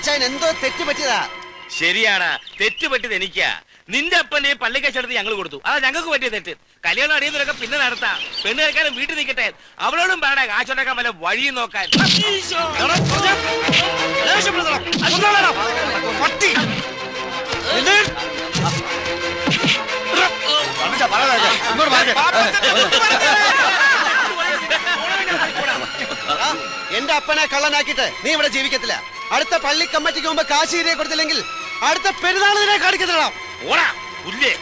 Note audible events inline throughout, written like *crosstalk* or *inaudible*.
അച്ഛൻ എന്തോ തെറ്റ് പറ്റിയതാ. ശരിയാണ്. തെറ്റ് പറ്റിയത് എനിക്കാ. നിന്റെ അപ്പന്റെ പള്ളിക്കച്ചടത്ത് ഞങ്ങൾ കൊടുത്തു. അതാ ഞങ്ങൾക്ക് പറ്റിയ തെറ്റ്. കല്യാണം അടിയുന്നതൊക്കെ പിന്നെ നടത്താം. പെണ്ണ് കേൾക്കാനും വീട്ടിൽ നിൽക്കട്ടെ. അവളോടും പറയണേ കാശുണ്ടാക്കാൻ വല്ല വഴിയും നോക്കാൻ. എന്റെ അപ്പനെ കള്ളനാക്കിട്ട് നീ ഇവിടെ ജീവിക്കത്തില്ല. അടുത്ത പള്ളി കമ്മിറ്റിക്ക് മുമ്പ് കാശ് ഇരിയെ കൊടുത്തില്ലെങ്കിൽ അടുത്ത പെരുന്നാളിനെ കാണിക്കത്തില്ല ഓടാ പുല്ലേ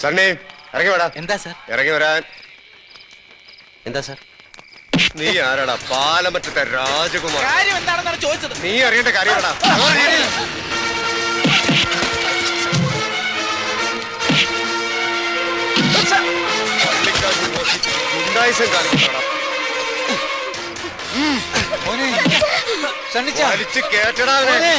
സണ്ണി ഇറങ്ങി വേടാ എന്താ സാർ ഇറങ്ങി വരാൻ എന്താ സാർ നീ ആരാടാ? പാലമറ്റത്തെ രാജകുമാർ കാര്യം എന്താണെന്നാണ് ചോദിച്ചത്? നീ അറിയേണ്ട കാര്യമാടാ ഗുണ്ടായിസം കാണിക്കണടാ വലിച്ച് കേട്ടടാ അവനെ.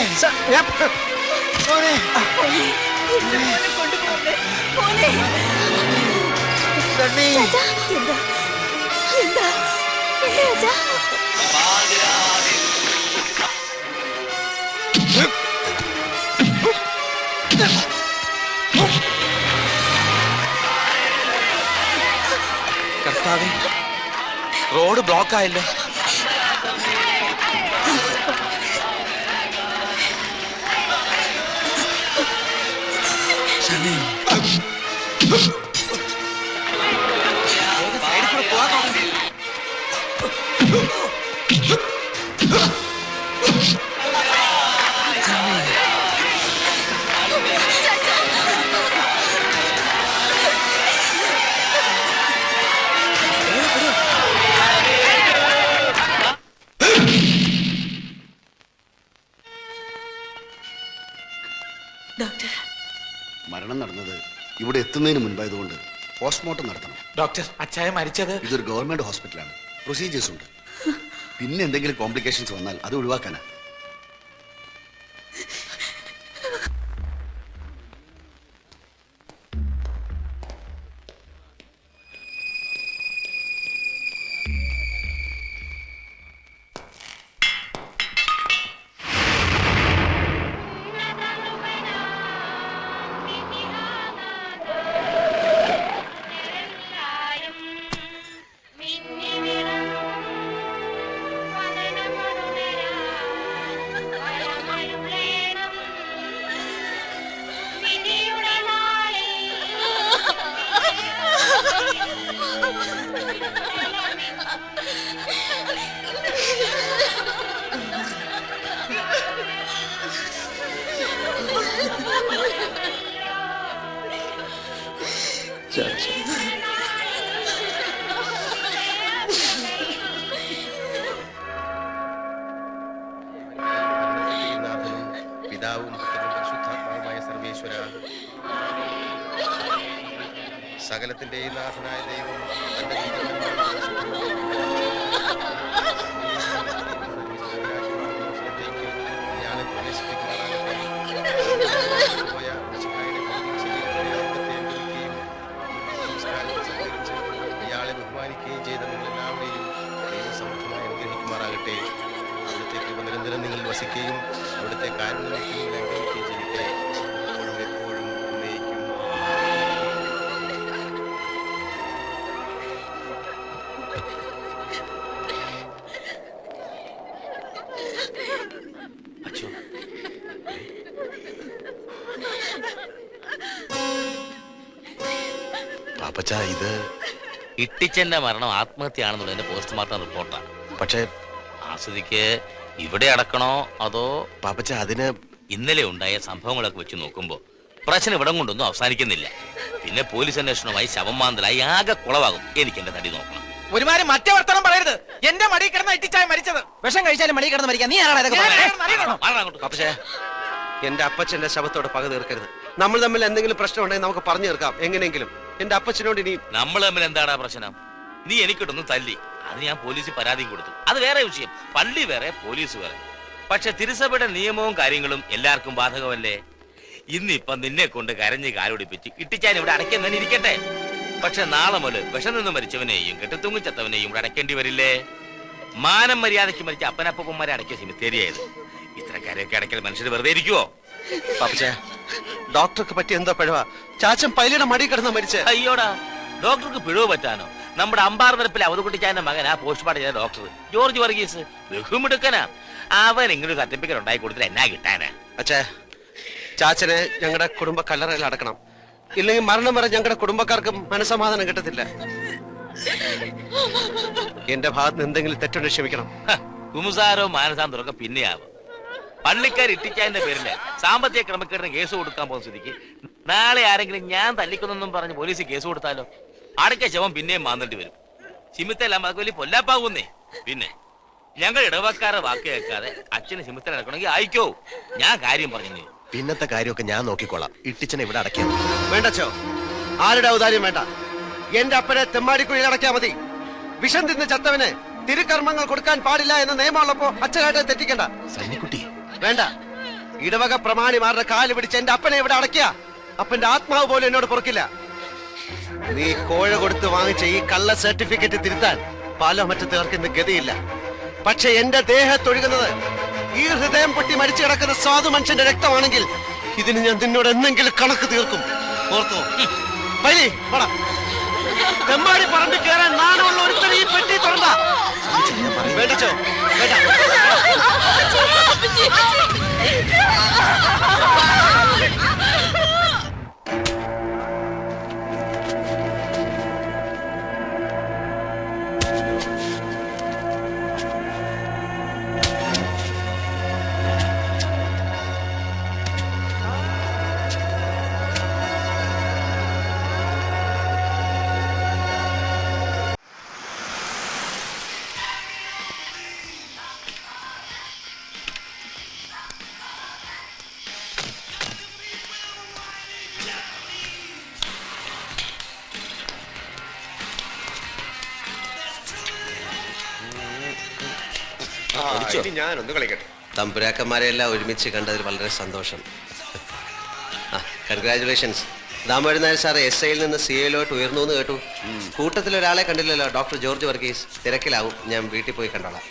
കർത്താവേ റോഡ് ബ്ലോക്ക് ആയല്ലോ. ഡോക്ടർ മരണം നടന്നത് ഇവിടെ എത്തുന്നതിന് മുൻപായതുകൊണ്ട് പോസ്റ്റ്മോർട്ടം നടത്തണം. ഡോക്ടർ അച്ചായ മരിച്ചത്? ഇതൊരു ഗവൺമെന്റ് ഹോസ്പിറ്റലാണ്. പ്രൊസീജിയേഴ്സ് ഉണ്ട് പിന്നെ എന്തെങ്കിലും കോംപ്ലിക്കേഷൻസ് വന്നാൽ അത് ഒഴിവാക്കാനാ. പരിശുദ്ധാത്മാവുമായ സർവേശ്വര. സകലത്തിന്റെയും നാഥനായ ദൈവം തന്റെ ഇട്ടിച്ചന്റെ മരണം ആത്മഹത്യയാണെന്നുള്ളതിന്റെ പോസ്റ്റ്മോർട്ടം റിപ്പോർട്ടാണ് പക്ഷേ ആസ്വദിക്ക് ഇവിടെ അടക്കണോ അതോ പാപ്പച്ച അതിന് ഇന്നലെ ഉണ്ടായ സംഭവങ്ങളൊക്കെ വെച്ച് നോക്കുമ്പോ പ്രശ്നം ഇവിടം കൊണ്ടൊന്നും അവസാനിക്കുന്നില്ല. പിന്നെ പോലീസ് അന്വേഷണമായി ശവം മാന്തലായി ആകെ കുളവാകും. എനിക്ക് എന്റെ തടി നോക്കണം. ഒരുമാതിരി മറ്റേ വർത്തനം പറയരുത്. എന്റെ മടി കിടന്ന ഇട്ടിച്ചായ മരിച്ചത്. വിഷം കഴിച്ചാലും മടി കിടന്ന് മരിക്കാൻ നീ ആരാണ്. പക്ഷേ എന്റെ അപ്പച്ചന്റെ ശവത്തോട് പക തീർക്കരുത്. നമ്മൾ തമ്മിൽ എന്തെങ്കിലും പ്രശ്നം ഉണ്ടെങ്കിൽ നമുക്ക് പറഞ്ഞു തീർക്കാം. എങ്ങനെയെങ്കിലും. എന്റെ അപ്പച്ചനോട് ഇനി നമ്മൾ തമ്മിൽ എന്താടാ പ്രശ്നം? നീ എനിക്കിട്ടൊന്ന് തല്ലി. അത് ഞാൻ പോലീസിൽ പരാതിയും കൊടുത്തു. അത് വേറെ വിഷയം. പള്ളി വേറെ പോലീസ് വേറെ. പക്ഷെ തിരുസഭയുടെ നിയമവും കാര്യങ്ങളും എല്ലാവർക്കും ബാധകമല്ലേ? ഇന്നിപ്പം നിന്നെ കൊണ്ട് കരഞ്ഞ് കാലുടിപ്പിച്ച് ഇട്ടിച്ചാൻ ഇവിടെ അടയ്ക്കുന്നതിന് ഇരിക്കട്ടെ. പക്ഷെ നാളെ മുതൽ വിഷം നിന്ന് മരിച്ചവനെയും കെട്ടുത്തൂങ്ങി ചത്തവനെയും ഇവിടെ അടയ്ക്കേണ്ടി വരില്ലേ? മാനം മര്യാദയ്ക്ക് മരിച്ച അപ്പനപ്പന്മാരെ അടയ്ക്കിയ ഇത്ര കരയൊക്കെ അടയ്ക്കൽ മനുഷ്യർ വെറുതെ ഇരിക്കുവോ? പാപ്പച്ച ഡോക്ടർക്ക് പറ്റിയ എന്താ പിഴവ. ചാച്ചൻ പൈലിയുടെ മടി കിടന്ന മരിച്ചേ. അയ്യോടാ ഡോക്ടർക്ക് പിഴവ് പറ്റാനോ? നമ്മുടെ അമ്പാർ നിരപ്പിലെ മകൻ ആ പോസ്റ്റ്മോർട്ടം ചെയ്ത ഡോക്ടർ. ജോർജ് വർഗീസ് ബഹുമിടുക്കനാ. അവൻ ഇങ്ങനൊരു സർട്ടിഫിക്കറ്റ് ഉണ്ടായി കൊടുത്തിട്ട് എന്നാ കിട്ടാനാ? അച്ഛേ ചാച്ചനെ ഞങ്ങളുടെ കുടുംബ കല്ലറയിൽ അടക്കണം. ഇല്ലെങ്കിൽ മരണം വരെ ഞങ്ങളുടെ കുടുംബക്കാർക്ക് മനസമാധാനം കിട്ടത്തില്ല. എന്റെ ഭാഗത്ത് എന്തെങ്കിലും തെറ്റുണ്ട് ക്ഷമിക്കണം. കുമുസാരോ മാനസാന്തരമൊക്കെ പിന്നെയാവും. പള്ളിക്കാർ ഇട്ടിക്കാന്റെ പേരിൽ സാമ്പത്തിക ക്രമക്കേടിന് കേസ് കൊടുക്കാൻ പോകുന്ന സ്ഥിതിക്ക് നാളെ ആരെങ്കിലും ഞാൻ തല്ലിക്കുന്നെന്നും പറഞ്ഞ് പോലീസ് കേസ് കൊടുത്താലോ? അടയ്ക്ക ശവം പിന്നെയും മാന്തേണ്ടി വരും. ചിമിത്തല്ല വലിയ പൊല്ലാപ്പാകുന്നേ. പിന്നെ ഞങ്ങൾ ഇടവക്കാരെ വാക്ക് കേൾക്കാതെ അച്ഛന് ചിമിത്തൽ നടക്കണമെങ്കിൽ അയക്കോ? ഞാൻ കാര്യം പറഞ്ഞു പിന്നത്തെ കാര്യമൊക്കെ ഞാൻ നോക്കിക്കോളാം. ഇട്ടിച്ചനെ ഇവിടെ അടയ്ക്കാം വേണ്ടച്ചോ ആരുടെ ഔദാര്യം വേണ്ട. എന്റെ അപ്പനെ തെമ്മാടിക്കുഴിയിൽ അടയ്ക്കാ മതി. വിഷം തിന്ന് ചത്തവന് തിരുക്കർമ്മങ്ങൾ കൊടുക്കാൻ പാടില്ല എന്ന നിയമമുള്ളപ്പോ അച്ഛനായിട്ട് തെറ്റിക്കണ്ട. സന്നിക്കുട്ടി വേണ്ട. ഇടവക പ്രമാണിമാരുടെ കാൽ പിടിച്ച് എന്റെ അപ്പനെ ഇവിടെ അടയ്ക്കുക. അപ്പന്റെ ആത്മാവ് പോലും എന്നോട് പുറക്കില്ല. നീ കോഴ കൊടുത്ത് വാങ്ങിച്ച ഈ കള്ള സർട്ടിഫിക്കറ്റ് തിരുത്താൻ പല മറ്റത്തുകാർക്ക് ഇന്ന് ഗതിയില്ല. പക്ഷെ എന്റെ ദേഹത്തൊഴുകുന്നത് ഈ ഹൃദയം പൊട്ടി മരിച്ചു കിടക്കുന്ന സാധു മനുഷ്യന്റെ രക്തമാണെങ്കിൽ ഇതിന് ഞാൻ നിന്നോട് എന്തെങ്കിലും കണക്ക് തീർക്കും. ഓർത്തോ? പൈലി പടാ തെമ്മാടി പറമ്പിൽ കയറാൻ നാണമുള്ള ഒരുത്തനെ ഈ പെട്ടി തുറന്ന. വേണ്ടച്ചോ വേണ്ട ഞാനൊന്ന് കളിക്കട്ടെ. തമ്പുരാക്കന്മാരെ എല്ലാം ഒരുമിച്ച് കണ്ടതിൽ വളരെ സന്തോഷം. ആ congratulations Damodaran sir sir S ഐയിൽ നിന്ന് സി എയിലോട്ട് ഉയർന്നു എന്ന് കേട്ടു. കൂട്ടത്തിൽ ഒരാളെ കണ്ടില്ലല്ലോ ഡോക്ടർ ജോർജ് വർഗീസ്. തിരക്കിലാവും. ഞാൻ വീട്ടിൽ പോയി കണ്ടോളാം.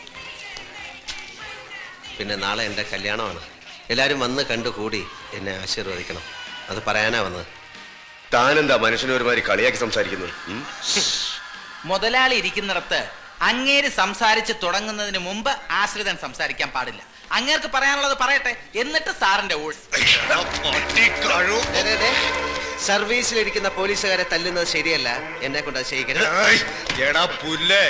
പിന്നെ നാളെ എന്റെ കല്യാണമാണ്. എല്ലാവരും വന്ന് കണ്ടുകൂടി എന്നെ ആശീർവദിക്കണം. അത് പറയാനാ വന്നത്. താനെന്താ മനുഷ്യനെ ഒരുമാതിരി കളിയാക്കി സംസാരിക്കുന്നത്? മുതലാളി ഇരിക്കുന്നിടത്ത് അങ്ങേര് സംസാരിച്ച് തുടങ്ങുന്നതിന് മുമ്പ് ആശ്രിതൻ സംസാരിക്കാൻ പാടില്ല. അങ്ങേർക്ക് പറയാനുള്ളത് പറയട്ടെ എന്നിട്ട് സാറിന്റെ. സർവീസിലിരിക്കുന്ന പോലീസുകാരെ തല്ലുന്നത് ശരിയല്ല. എന്നെ കൊണ്ട് ചെയ്യിക്കരുത്. പുല്ലേ.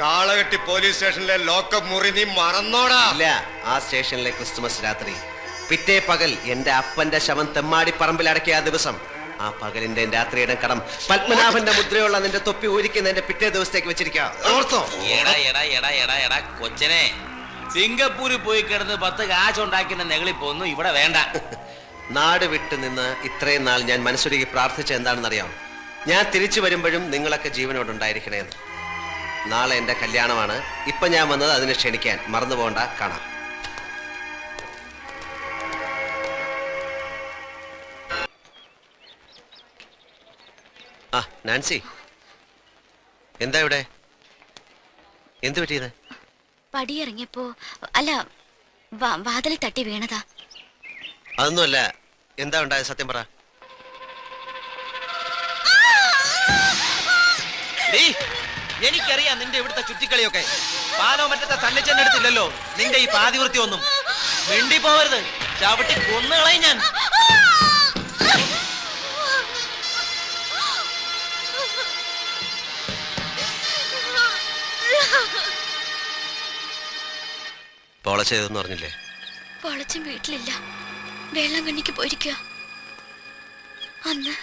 കാളകെട്ടി പോലീസ് സ്റ്റേഷനിലെ ലോക്കപ്പ് മുറി നീ മറന്നോടാ. ഇല്ല ആ സ്റ്റേഷനിലെ ക്രിസ്തുമസ് രാത്രി. പിറ്റേ പകൽ എന്റെ അപ്പന്റെ ശവം തെമ്മാടി പറമ്പിൽ അടക്കിയ ആ ദിവസം ആ പകലിന്റെ രാത്രിയുടെ കടം. പത്മനാഭന്റെ മുദ്രയുള്ള നിന്റെ തൊപ്പി ഊരിക്കുന്നതിന്റെ പിറ്റേ ദിവസത്തേക്ക് വെച്ചിരിക്കാം. ഓർത്തോ? എടാ എടാ എടാ എടാ എടാ കൊച്ചനെ. സിംഗപ്പൂരിൽ പോയി കിടന്ന് പത്ത് കാശുണ്ടാക്കുന്ന നെകളിപ്പൊന്നും ഇവിടെ വേണ്ട. *laughs* നാട് വിട്ടു നിന്ന് ഇത്രയും നാൾ ഞാൻ മനസ്സൊരുക്കി പ്രാർത്ഥിച്ച എന്താണെന്നറിയാം ഞാൻ തിരിച്ചു വരുമ്പോഴും നിങ്ങളൊക്കെ ജീവനോട് ഉണ്ടായിരിക്കണേന്ന് നാളെ എന്റെ കല്യാണമാണ്. ഇപ്പൊ ഞാൻ വന്നത് അതിനെ ക്ഷണിക്കാൻ. മറന്നു പോകണ്ട കാണാം. ആ നാൻസി. എന്താ ഇവിടെ? എന്ത് പറ്റിയത്? പടിയിറങ്ങിയപ്പോ അല്ല വാതിലിൽ തട്ടി വീണതാ. അതൊന്നുമല്ല. എന്താ ഉണ്ടായത്? സത്യം പറ. എനിക്കറിയാം നിന്റെ ഇവിടുത്തെ ചുറ്റിക്കളിയൊക്കെ. പാലോ മറ്റത്തെ തന്നിച്ചെന്നെടുത്തില്ലല്ലോ നിന്റെ ഈ പാതിവൃത്തി ഒന്നും മിണ്ടി പോവരുത് ചവിട്ടി കൊന്നുകളയും ഞാൻ. പോള ചെയ്തെന്ന് പറഞ്ഞില്ലേ? പൊളച്ചും വീട്ടിലില്ല. വേളാങ്കണ്ണിക്ക് കണ്ണിക്ക് പോയിരിക്കുക അന്ന്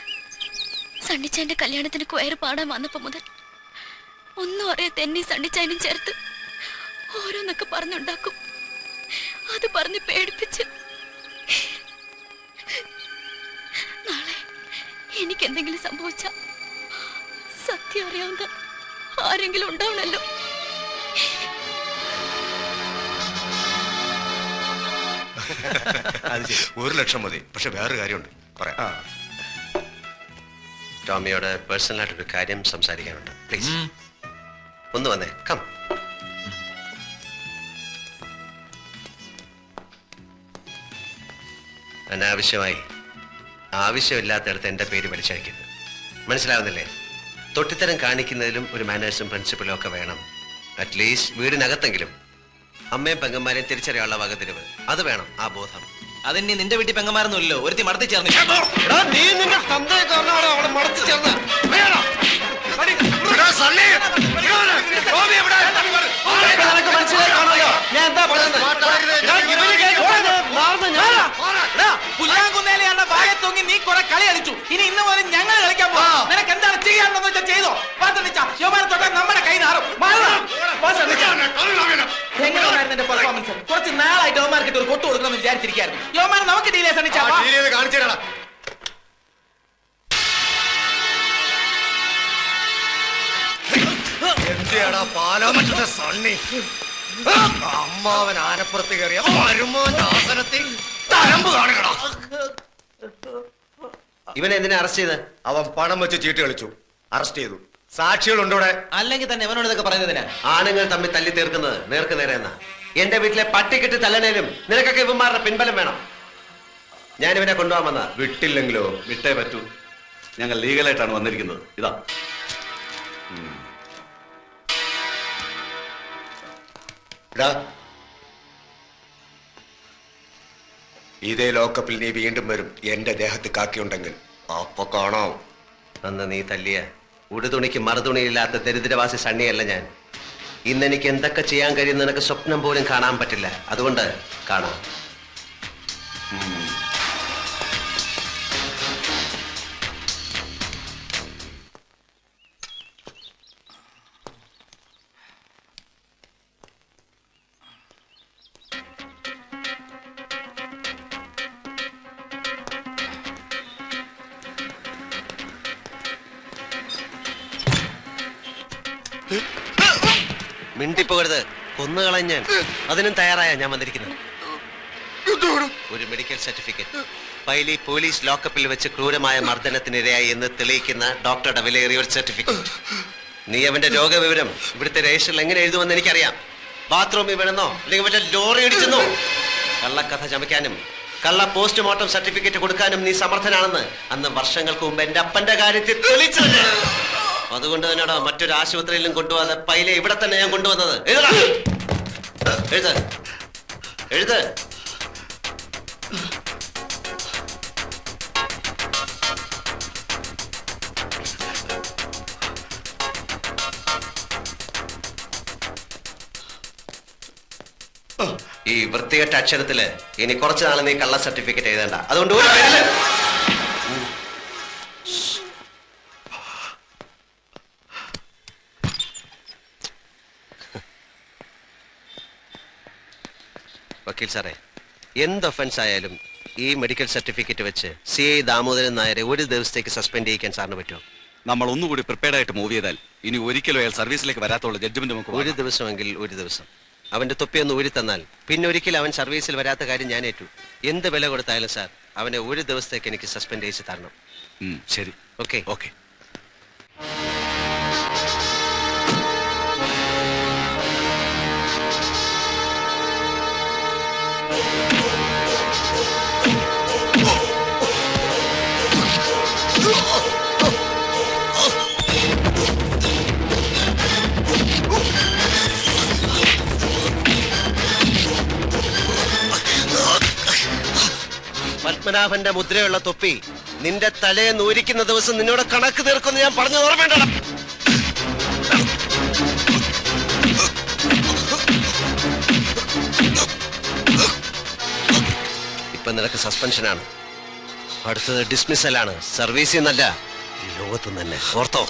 സണ്ണിച്ചാന്റെ കല്യാണത്തിന് കൊയറ് പാടാൻ വന്നപ്പോ മുതൽ ഒന്നും അറിയാത്ത എന്നെ സണ്ണിച്ചാനും ചേർത്ത് ഓരോന്നൊക്കെ പറഞ്ഞുണ്ടാക്കും. അത് പറഞ്ഞ് പേടിപ്പിച്ച് നാളെ എനിക്ക് എന്തെങ്കിലും സംഭവിച്ച സത്യം അറിയാവുന്ന ആരെങ്കിലും ഉണ്ടാവണല്ലോ. *laughs* അത് ശരി. ഒരു ലക്ഷം മതി. പക്ഷെ വേറൊരു കാര്യമുണ്ട്. പറയാം. ടോമിയോട് പേഴ്സണലായിട്ടൊരു കാര്യം സംസാരിക്കാനുണ്ട്. പ്ലീസ്. ഒന്ന് വന്നേ. കം. അനാവശ്യമായി ആവശ്യമില്ലാത്തടത്ത് എന്റെ പേര് വലിച്ചയക്കരുത് മനസ്സിലാവുന്നില്ലേ? തൊട്ടിത്തരം കാണിക്കുന്നതിലും ഒരു മാനേഴ്സും പ്രിൻസിപ്പലും ഒക്കെ വേണം. അറ്റ്ലീസ്റ്റ് വീടിനകത്തെങ്കിലും. അമ്മയും പെങ്ങന്മാരെയും തിരിച്ചറിയാനുള്ള വകതിരിവ്. അത് വേണം ആ ബോധം. അതിന് നിന്റെ വീട്ടിൽ പെങ്ങന്മാരൊന്നുമില്ലല്ലോ. ഒരുത്തി മടത്തി ചേർന്ന് നീ നിന്റെ തന്തയെ കാരണമാണ് അവളെ മടത്തി ചേർന്ന്? നീ കുറെ കളി കളിച്ചു. ഇനി ഇന്ന് മുതൽ ഞങ്ങൾ കളിക്കാൻ പോകാം നിനക്ക് എന്താണ് ചെയ്യാൻ വെച്ചാൽ ചെയ്തോ. തൊട്ടാൽ നമ്മുടെ കൈ നാറും. എങ്ങനെയായിരുന്നു പെർഫോമൻസ് കുറച്ച് നാളായിട്ട് യോമാർക്കിട്ട് ഒരു കൊട്ടു കൊടുക്കണം വിചാരിച്ചിരിക്കായിരുന്നു യോമാൻ നമുക്ക് ഡീലേ സണ്ണിച്ചാ കാണിച്ചു തരാടാ. എന്തിയാടാ പാലോമറ്റത്തെ സണ്ണി? അമ്മാവൻ ആനപ്പുറത്ത് കയറിയ വരുമാനത്തിൽ തരമ്പ് കാണുകടാ. ഇവനെ എന്തിനാ അറസ്റ്റ് ചെയ്ത്? അവൻ പണം വെച്ച് ചീട്ട് കളിച്ചു. അറസ്റ്റ് ചെയ്തു. സാക്ഷികളുണ്ട് ഇവിടെ അല്ലെങ്കിൽ തന്നെ അവനോട് ഇതൊക്കെ പറയുന്നതിനാ. ആണുങ്ങൾ തമ്മിൽ തല്ലി തീർക്കുന്നത് നേർക്ക് നേരെ എന്നാ. എന്റെ വീട്ടിലെ പട്ടിക്കിട്ട് തല്ലണേലും നിനക്കൊക്കെ ഇവന്മാരുടെ പിൻബലം വേണം. ഞാൻ ഇവനെ കൊണ്ടുപോകാൻ വന്ന. വിട്ടില്ലെങ്കിലോ? വിട്ടേ പറ്റൂ. ഞങ്ങൾ ലീഗലായിട്ടാണ് വന്നിരിക്കുന്നത്. ഇതാ. ഇതേ ലോക്കപ്പിൽ നീ വീണ്ടും വരും. എന്റെ ദേഹത്ത് കാക്കിയുണ്ടെങ്കിൽ. അപ്പൊ കാണാം അന്ന് നീ തല്ലിയ ഉടുതുണിക്ക് മറുതുണിയില്ലാത്ത ദരിദ്രവാസി സണ്ണിയല്ല ഞാൻ. ഇന്ന് എനിക്ക് എന്തൊക്കെ ചെയ്യാൻ കഴിയുന്ന നിനക്ക് സ്വപ്നം പോലും കാണാൻ പറ്റില്ല. അതുകൊണ്ട് കാണാം. മിണ്ടിപ്പോകരുത്. കൊന്നുകളഞ്ഞ അതിനും തയ്യാറായ ഞാൻ വന്നിരിക്കുന്നത്. ഒരു മെഡിക്കൽ സർട്ടിഫിക്കറ്റ്. പൈലി പോലീസ് ലോക്കപ്പിൽ വെച്ച് ക്രൂരമായ മർദ്ദനത്തിനിരയായി എന്ന് തെളിയിക്കുന്ന ഡോക്ടറുടെ വിലയേറിയ ഒരു സർട്ടിഫിക്കറ്റ്. നീ അവന്റെ രോഗവിവരം ഇവിടുത്തെ രജിസ്റ്ററിൽ എങ്ങനെ എഴുതുമെന്ന് എനിക്കറിയാം. ബാത്റൂമിൽ വേണമെന്നോ അല്ലെങ്കിൽ മറ്റേ ലോറി ഇടിച്ചെന്നോ. കള്ളക്കഥ ചമയ്ക്കാനും കള്ള പോസ്റ്റ്മോർട്ടം സർട്ടിഫിക്കറ്റ് കൊടുക്കാനും നീ സമർത്ഥനാണെന്ന് അന്ന് വർഷങ്ങൾക്ക് മുമ്പ് എന്റെ അപ്പന്റെ കാര്യത്തിൽ അതുകൊണ്ട് തന്നെയാണോ മറ്റൊരു ആശുപത്രിയിലും കൊണ്ടുപോകാതെ പൈലെ ഇവിടെ തന്നെ ഞാൻ കൊണ്ടുവന്നത്. എഴുതടാ. എഴുത്. എഴുത്. ഈ വൃത്തികെട്ട അക്ഷരത്തിൽ ഇനി കുറച്ചു നാൾ നീ കള്ള സർട്ടിഫിക്കറ്റ് എഴുതണ്ട. അതുകൊണ്ട് ഒരു വക്കീൽ സാറേ. എന്ത് ഒഫൻസ് ആയാലും ഈ മെഡിക്കൽ സർട്ടിഫിക്കറ്റ് വെച്ച് സി ഐ ദാമോദരൻ നായരെ ഒരു ദിവസത്തേക്ക് സസ്പെൻഡ് ചെയ്യിക്കാൻ സാറിന് പറ്റുമോ? നമ്മൾ ഒന്നുകൂടി പ്രിപ്പയർഡ് ആയിട്ട് മൂവ് ചെയ്താൽ ഇനി ഒരിക്കലും അയാൾ സർവീസിലേക്ക് വരാത്തുള്ള ജഡ്ജ്മെന്റ് നമുക്ക് ഒരു. ദിവസമെങ്കിൽ ഒരു ദിവസം. അവന്റെ തൊപ്പിയൊന്ന് ഊരി തന്നാൽ പിന്നെ ഒരിക്കലും അവൻ സർവീസിൽ വരാത്ത കാര്യം ഞാൻ ഏറ്റു. എന്ത് വില കൊടുത്തായാലും സാർ അവനെ ഒരു ദിവസത്തേക്ക് എനിക്ക് സസ്പെൻഡ് ചെയ്ത് തരണം. ശരി. ഓക്കെ ഓക്കെ പത്മനാഭന്റെ മുദ്രയുള്ള തൊപ്പി നിന്റെ തലയെ നൂരിക്കുന്ന ദിവസം നിന്നോട് കണക്ക് തീർക്കുമെന്ന് ഞാൻ പറഞ്ഞു ഓർമ്മയുണ്ടോ? ഇപ്പൊ നിനക്ക് സസ്പെൻഷനാണ്. അടുത്തത് ഡിസ്മിസലാണ് സർവീസിൽ നിന്നല്ല ലോകത്ത് തന്നെ ഓർത്തോ.